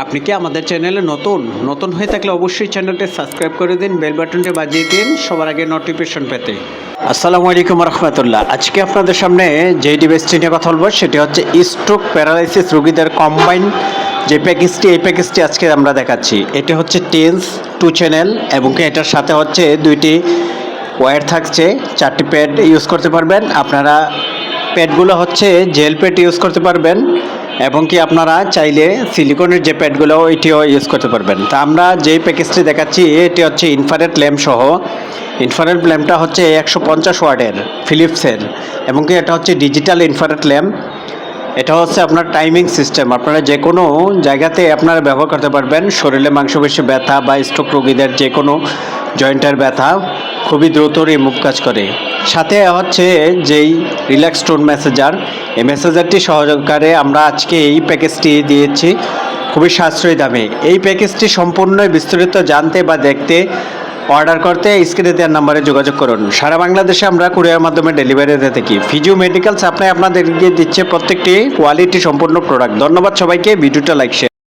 আপনি কি আমাদের চ্যানেলে নতুন? নতুন হয়ে থাকলে অবশ্যই চ্যানেলটি সাবস্ক্রাইব করে দিন, বেল বাটনটি বাজিয়ে দিন, সবার আগে নোটিফিকেশন পেতে। আসসালামু আলাইকুম রহমতুল্লাহ আজকে আপনাদের সামনে যে ডিভাইসটি নিয়ে কথা বলব, সেটি হচ্ছে স্ট্রোক প্যারালাইসিস রোগীদের কম্বাইন যে প্যাকেজটি, এই প্যাকেজটি আজকে আমরা দেখাচ্ছি। এটি হচ্ছে টেন্স টু চ্যানেল এবং এটার সাথে হচ্ছে দুইটি ওয়্যার থাকছে, চারটি প্যাড ইউজ করতে পারবেন। আপনারা প্যাডগুলো হচ্ছে জেল প্যাড ইউজ করতে পারবেন এবং কি আপনারা চাইলে সিলিকনের যে প্যাডগুলো এটিও ইউজ করতে পারবেন। তা আমরা যেই প্যাকেজটি দেখাচ্ছি, এটি হচ্ছে ইনফারেট ল্যাম্প সহ। ইনফারেট ল্যাম্পটা হচ্ছে একশো পঞ্চাশ ওয়ার্ডের ফিলিপসের এবং কি এটা হচ্ছে ডিজিটাল ইনফারেট ল্যাম্প এটা হচ্ছে আপনার টাইমিং সিস্টেম আপনারা যে কোনো জায়গাতে আপনারা ব্যবহার করতে পারবেন। শরীরে মাংসপেশি ব্যথা বা স্ট্রোক রোগীদের যে কোনো জয়েন্টের ব্যথা খুবই দ্রুত রিমুভ কাজ করে। সাথে হচ্ছে যেই রিল্যাক্স টোন মেসেজার এই মেসেজারটি সহকারে আমরা আজকে এই প্যাকেজটি দিয়েছি। খুবই সাশ্রয়ী দামে। এই প্যাকেজটি সম্পূর্ণ বিস্তারিত জানতে বা দেখতে অর্ডার করতে স্ক্রিনে দেওয়ার নাম্বারে যোগাযোগ করুন। সারা বাংলাদেশে আমরা কুরিয়ার মাধ্যমে ডেলিভারি দিয়ে থাকি। ফিজিও মেডিকেল সাপ্লাই আপনাদেরকে দিচ্ছে প্রত্যেকটি কোয়ালিটি সম্পূর্ণ প্রোডাক্ট ধন্যবাদ সবাইকে। ভিডিওটা লাইক শেয়ার